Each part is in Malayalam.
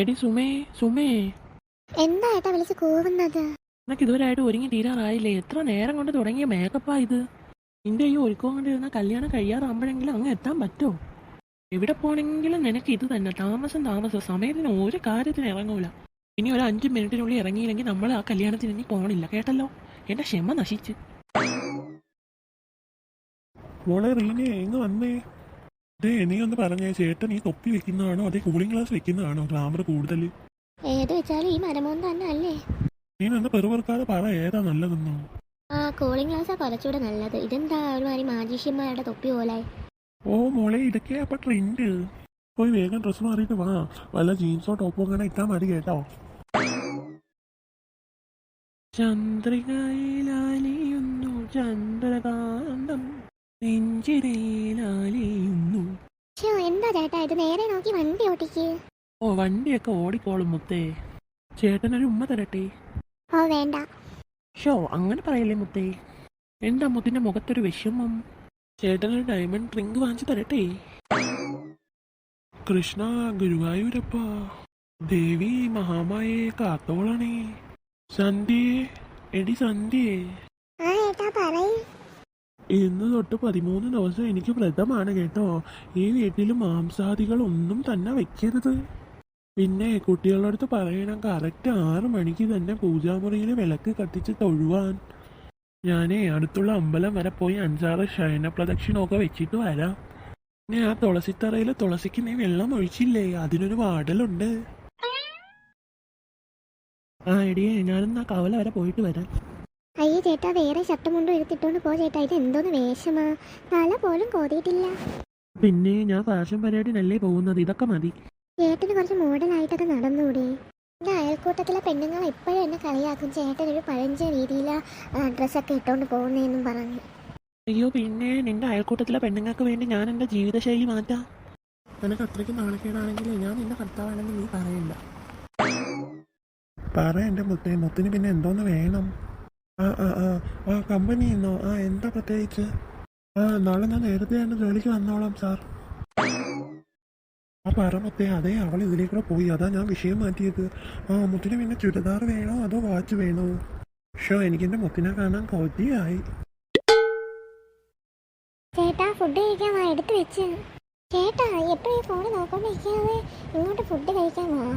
എടി സുമേ സുമേ. എന്താ ഏട്ടാ വിളിച്ച് കൂവുന്നത്? നിനക്ക് ഇതുവരെയായിട്ട് ഒരുങ്ങി തീരാറായില്ലേ? എത്ര നേരം കൊണ്ട് തുടങ്ങിയ മേക്കപ്പാ ഇത്. നിന്റെ ഈ ഒരുക്കം കൊണ്ടിരുന്ന കല്യാണം കഴിയാറാകുമ്പോഴെങ്കിലും അങ്ങ് എത്താൻ പറ്റുമോ എവിടെ പോണെങ്കിലും നിനക്ക് ഇത് തന്നെ. താമസം താമസം. സമയത്തിന് ഒരു കാര്യത്തിന് ഇറങ്ങൂല. ഇനി ഒരു അഞ്ച് മിനിറ്റിനുള്ളിൽ ഇറങ്ങിയില്ലെങ്കിൽ നമ്മൾ ആ കല്യാണത്തിന് ഇനി പോണില്ല. കേട്ടല്ലോ? എന്റെ ക്ഷമ നശിച്ച്. മോളെ റീനെ എങ്ങ് വന്നേ? ദേ നീ ഒന്ന് പറഞ്ഞേ ചേട്ടൻ ഈ തൊപ്പി വെക്കുന്നതാണോ? അതേ കൂളിംഗ് ഗ്ലാസ് വെക്കുന്നതാണോ? ഗ്ലാമർ കൂടുതൽ. ഏത് വെച്ചാലും ഈ മരമോൻ തന്നെ അല്ലേ? നീ നിന്ന് പെറുപെറുക്കാതെ പറ ഏതാ നല്ലതെന്നോ. ആ കൂളിംഗ് ഗ്ലാസ്സാ കുറച്ചുകൂടെ നല്ലത്. ഇതെന്താ ഒരുമാതിരി മാജീഷ്യന്മാരുടെ തൊപ്പി പോലെ? ഓ മോളെ ഇതൊക്കെയാ അപ്പൊ ട്രെൻഡ് പോയി വേഗം ഡ്രസ്സ് മാറിയിട്ട് വാ. വല്ല ജീൻസോ ടോപ്പോ അങ്ങനെ ഇട്ടാ മതി കേട്ടോ. ചന്ദ്രികയിലാലിയുന്നു ചന്ദ്രകാന്തം നെഞ്ചിരയിലാലി എന്താ ചേട്ടാ? ഇത് നേരെ നോക്കി വണ്ടി ഓട്ടിക്ക്. ഓ വണ്ടിയൊക്കെ ഓടിക്കോളും മുത്തേ. ചേട്ടനൊരു ഉമ്മ തരട്ടെ? ഓ വേണ്ട. ഷോ അങ്ങനെ പറയല്ലേ മുത്തേ. എന്താ മുത്തിന്റെ മുഖത്തൊരു വിഷമം? ചേട്ടനൊരു ഡയമണ്ട് റിംഗ് വാങ്ങിച്ചു തരട്ടെ? കൃഷ്ണ ഗുരുവായൂരപ്പ ദേവി മഹാമായെ കാത്തോളണേ. സന്ധ്യേ എടി സന്ധ്യേ. ആ ഏട്ടാ പറയ്. ഇന്ന് തൊട്ട് പതിമൂന്ന് ദിവസം എനിക്ക് വ്രതമാണ് കേട്ടോ. ഈ വീട്ടിൽ മാംസാദികൾ ഒന്നും തന്നെ വെക്കരുത്. പിന്നെ കുട്ടികളുടെ അടുത്ത് പറയണം കറക്റ്റ് ആറ് മണിക്ക് തന്നെ പൂജാമുറിയിൽ വിളക്ക് കത്തിച്ച് തൊഴുവാൻ ഞാനേ അടുത്തുള്ള അമ്പലം വരെ പോയി അഞ്ചാറ് ശയന പ്രദക്ഷിണമൊക്കെ വെച്ചിട്ട് വരാം. പിന്നെ ആ തുളസിത്തറയിൽ തുളസിക്ക് നീ വെള്ളം ഒഴിച്ചില്ലേ? അതിനൊരു വാടലുണ്ട്. ആ എടിയേ ഞാനെന്നാ കവല വരെ പോയിട്ട് വരാം. അയ്യോ ചേട്ടാ വേറെ ഷർട്ട് മുണ്ടും എടുത്തിട്ടോണ്ട് പോ ചേട്ടാ. ഇത് എന്തോന്ന് വേഷമാ. തല പോലും കോതിയിട്ടില്ല. പിന്നെ ഞാൻ ഫാഷൻ പരിപാടിയിലല്ലേ പോകുന്നത്? ഇതൊക്കെ മതി. ചേട്ടന് കുറച്ച് മോഡലായിട്ടൊക്കെ നടന്നൂടെ. എന്റെ അയൽക്കൂട്ടത്തിലെ പെണ്ണുങ്ങൾ എപ്പോഴും എന്നെ കളിയാക്കും. ചേട്ടൻ ഒരു പഴഞ്ച രീതിയിലാ രീതിയിൽ ഡ്രസ്സൊക്കെ ഇട്ടുകൊണ്ട് പോകുന്നതെന്നും പറഞ്ഞു. അയ്യോ പിന്നെ നിന്റെ അയൽക്കൂട്ടത്തിലെ പെണ്ണുങ്ങൾക്ക് വേണ്ടി ഞാൻ എന്റെ ജീവിതശൈലി മാറ്റാം. നിനക്ക് അത്രയ്ക്ക് നാണക്കേടാണെങ്കിൽ ഞാൻ നിന്റെ ഭർത്താവാണെന്ന് നീ പറയണ്ട. പറ എന്റെ മുത്തേ. മുത്തിന് പിന്നെ എന്തോന്ന് വേണം? ആ ആ ആ. ആ കമ്പനി എന്നോ ആ എന്താ പ്രത്യേകിച്ച്? ആ നാളെ ഞാൻ നേരത്തെ തന്നെ ജോലിക്ക് വന്നോളാം സാർ. ആ പറ മുത്തേ അതെ അവൾ ഇതിലേക്കൂടെ പോയി. അതാ ഞാൻ വിഷയം മാറ്റിയത്. ആ മുത്തിന് പിന്നെ ചുരിദാർ വേണോ അതോ വാച്ച് വേണോ? ഷോ എനിക്കെന്റെ മുത്തിനെ കാണാൻ കൊതിയായി. ചേട്ടാ ഫുഡ് ചേട്ടാ എപ്പോഴും ഈ നോക്കൊണ്ടിരിക്കാതെ ഇങ്ങോട്ട് ഫുഡ് കഴിക്കാൻ വാ.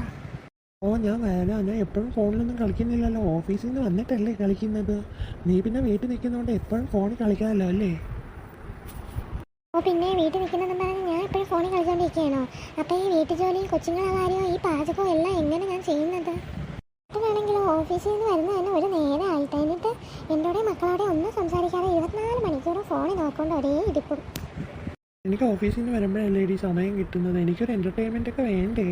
ഞാൻ വരാം ഞാൻ എപ്പോഴും ഫോണിലൊന്നും കളിക്കുന്നില്ലല്ലോ. ഓഫീസിൽ നിന്ന് വന്നിട്ടല്ലേ കളിക്കുന്നത്. നീ പിന്നെ വീട്ടിൽ നിൽക്കുന്നതുകൊണ്ട് എപ്പോഴും ഫോണിൽ കളിക്കാമല്ലോ അല്ലേ? ഓ പിന്നെ വീട്ടിൽ നിൽക്കുന്നതെന്ന് പറഞ്ഞാൽ ഞാൻ എപ്പോഴും ഫോണിൽ കളിച്ചോണ്ടിരിക്കുകയാണോ? അപ്പോൾ ഈ വീട്ടു ജോലിയും കൊച്ചുങ്ങളെ കാര്യവും ഈ പാചകവും എല്ലാം എങ്ങനെ ഞാൻ ചെയ്യുന്നത്? ചേട്ടനാണെങ്കിലോ ഓഫീസിൽ നിന്ന് വരുന്ന തന്നെ ഒരു നേരം ആയിട്ട്. എന്നിട്ട് എന്നോടെ മക്കളോടെ ഒന്നും സംസാരിക്കാതെ ഇരുപത്തിനാല് മണിക്കൂർ ഫോണിൽ നോക്കൊണ്ട് ഒരേ ഇരിപ്പും. എനിക്ക് ഓഫീസിൽ നിന്ന് വരുമ്പോഴല്ലേ ഈ സമയം കിട്ടുന്നത്? എനിക്കൊരു എന്റർടൈൻമെന്റ് ഒക്കെ വേണ്ടേ?